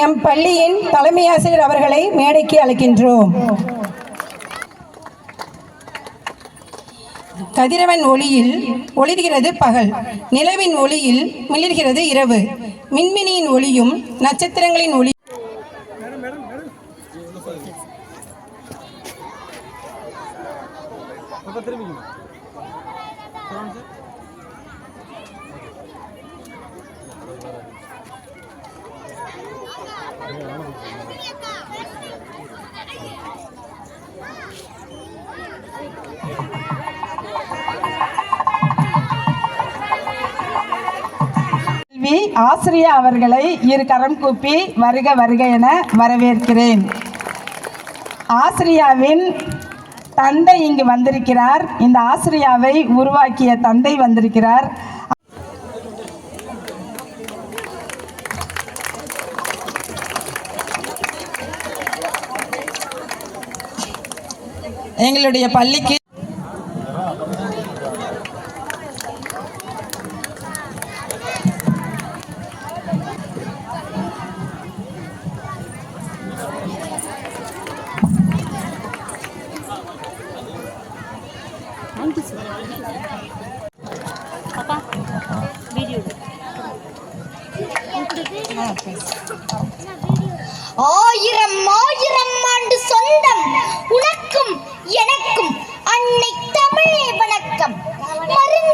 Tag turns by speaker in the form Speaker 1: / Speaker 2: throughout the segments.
Speaker 1: M பள்ளியின் தலைமை ஆசிரியர் அவர்களை மேடைக்கு அழைக்கின்றோம். கதிரவன் ஒளியில் ஒளிர்கிறது பகல் நிலவின் ஒளியில் மிளிர்கிறது இரவு. மின்மினியின் ஒளியும் நட்சத்திரங்களின் ஒளி
Speaker 2: கல்வி ஆசிரியா அவர்களை இரு கரம் கூப்பி வருக வருக என வரவேற்கிறேன். ஆசிரியாவின் தந்தை இங்கு வந்திருக்கிறார். இந்த ஆசிரியாவை உருவாக்கிய தந்தை வந்திருக்கிறார். எங்களுடைய பள்ளிக்கு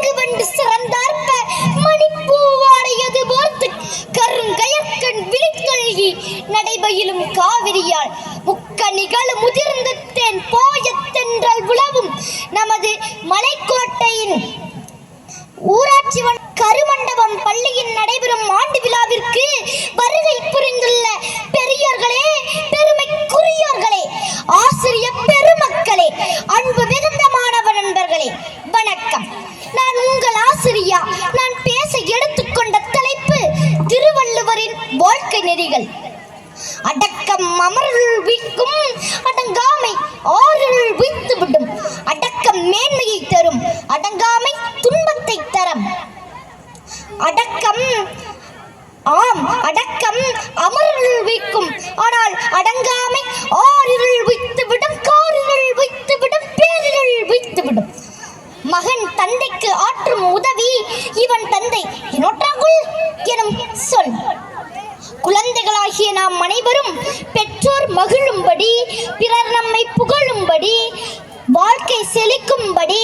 Speaker 3: மருங்கு வண்டு சிறந்தார்ப்ப மணிப்பூவாடையது போர்த்து கருங்கயற்கண் விழித்தொழுகி நடைபயிலும் காவிரியால் முக்க முக்கணிகளும் முதிர்ந்த தேன் போயத்தென்றல் உழவும் நமது மலைக்கோட்டையின் ஊராட்சி கருமண்டபம் பள்ளியில் நடைபெறும் ஆண்டு விழாவிற்கு வருகை புரிந்துள்ள பெரியோர்களே பெருமைக்குரியோர்களே ஆசிரிய பெருமக்களே அன்பு மிகுந்த மாணவ நண்பர்களே வணக்கம் நான் உங்கள் ஆசிரியா. நான் பேச எடுத்துக்கொண்ட தலைப்பு திருவள்ளுவரின் வாழ்க்கை நெறிகள். அடக்கம் அமர்கள் வீக்கும் அடங்காமை ஆறுகள் வீழ்த்து விடும் அடக்கம் மேன்மையை தரும் அடங்காமை துன்பத்தை தரும். அடக்கம் ஆம் அடக்கம் அமருள் வீக்கும் ஆனால் அடங்காமை ஆறிருள் வைத்து விடும் காரிருள் வைத்து விடும் பேரிருள் வைத்து விடும் மகன் தந்தைக்கு ஆற்றும் உதவி குழந்தை எனும் சொல். குழந்தைகளாகிய நாம் அனைவரும் பெற்றோர் மகிழும்படி பிறர் நம்மை புகழும்படி வாழ்க்கை செழிக்கும்படி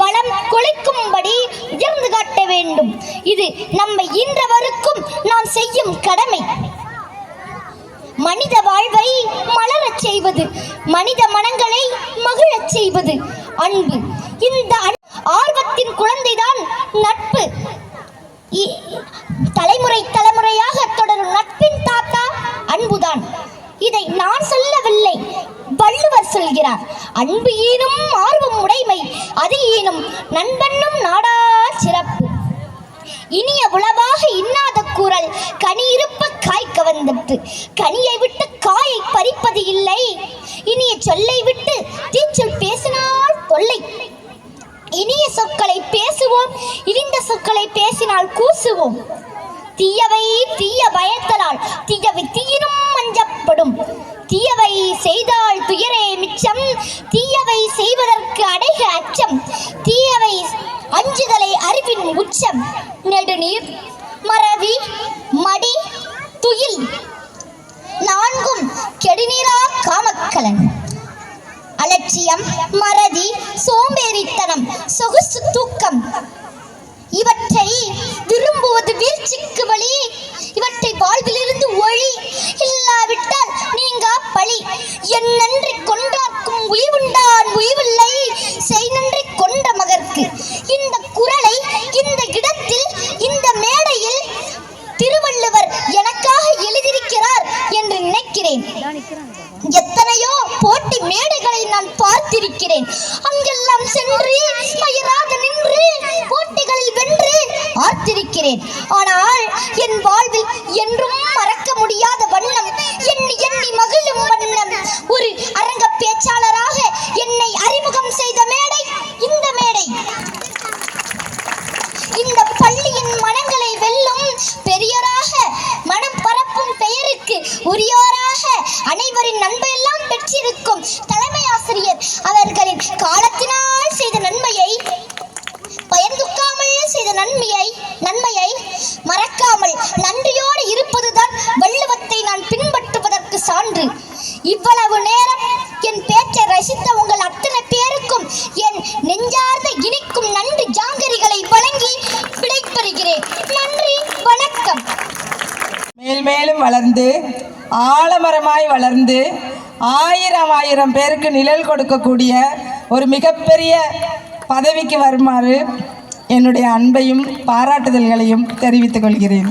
Speaker 3: வளம் கொளிக்கும்படி உயர்ந்து காட்ட வேண்டும். இது நம்மை இன்றவருக்கும் நாம் செய்யும் கடமை. மனித வாழ்வை மலரச் செய்வது மனித மனங்களை மகிழச் செய்வது அன்பு. இந்த ஆர்வத்தின் குழந்தைதான் நட்பு. தலைமுறை தலைமுறையாக தொடரும் நட்பின் தாத்தா அன்புதான். இதை நான் சொல்லவில்லை. வள்ளுவர் சொல்கிறார் அன்பு ஈனும் ஆர்வம் உடைமை அது ஈனும் நண்பன்னும் நாடா சிறப்பு. இனிய உளவாக இன்னாத கூறல் கனி இருப்ப காய் கவர்ந்தற்று. கனியை விட்டு காயை பறிப்பது இல்லை. இனிய சொல்லை விட்டு தீச்சொல் சொற்களை கூசுவோம். தீயவை தீய பயத்தலால் தீயவை தீரும் மஞ்சப்படும். தீயவை செய்தால் துயரே மிச்சம். தீயவை செய்வதற்கு அடைக அச்சம். தீயவை அஞ்சுதலை அறிவின் உச்சம். நெடுநீர் மறவி மடி துயில். நான்கும் கெடுநீரா காமக்கலன். அலட்சியம் மறதி சோம்பேறித்தனம். நன்றி கொண்டார்க்கும் உயிவுண்டான் உயிவில்லை செய் நன்றி கொண்ட மகற்கு. இந்த குரலை இந்த இடத்தில் இந்த மேடையில் திருவள்ளுவர் எனக்காக எழுதியிருக்கிறார் என்று நினைக்கிறேன். எத்தனையோ போட்டி மேடைகளை நான் பார்த்திருக்கிறேன். அங்கெல்லாம் சென்று மயராக நின்று போட்டிகளில் வென்று பார்த்திருக்கிறேன். ஆனால் என் வாழ்வில் என்றும் அவரின் நன்மையெல்லாம் பெற்றிருக்கும் தலைமை ஆசிரியர். அவர்களின் காலத்தினால் செய்த நன்மையை பயந்துக்காமல் செய்த நன்மையை நன்மையை மறக்காமல் நன்றியோடு இருப்பதுதான் வள்ளுவத்தை நான் பின்பற்றுவதற்கு சான்று. இவ்வளவு நேரம் என் பேச்சை ரசித்த உங்கள் அத்தனை பேருக்கும் என் நெஞ்சார்ந்த இனிக்கும் நன்றி ஜாங்கரிகளை வழங்கி விடைபெறுகிறேன். நன்றி வணக்கம்.
Speaker 2: மேல் மேலும் வளர்ந்து ஆலமரமாய் வளர்ந்து ஆயிரம் ஆயிரம் பேருக்கு நிழல் கொடுக்கக்கூடிய ஒரு மிகப்பெரிய பதவிக்கு வருமாறு என்னுடைய அன்பையும் பாராட்டுதல்களையும் தெரிவித்துக் கொள்கிறேன்.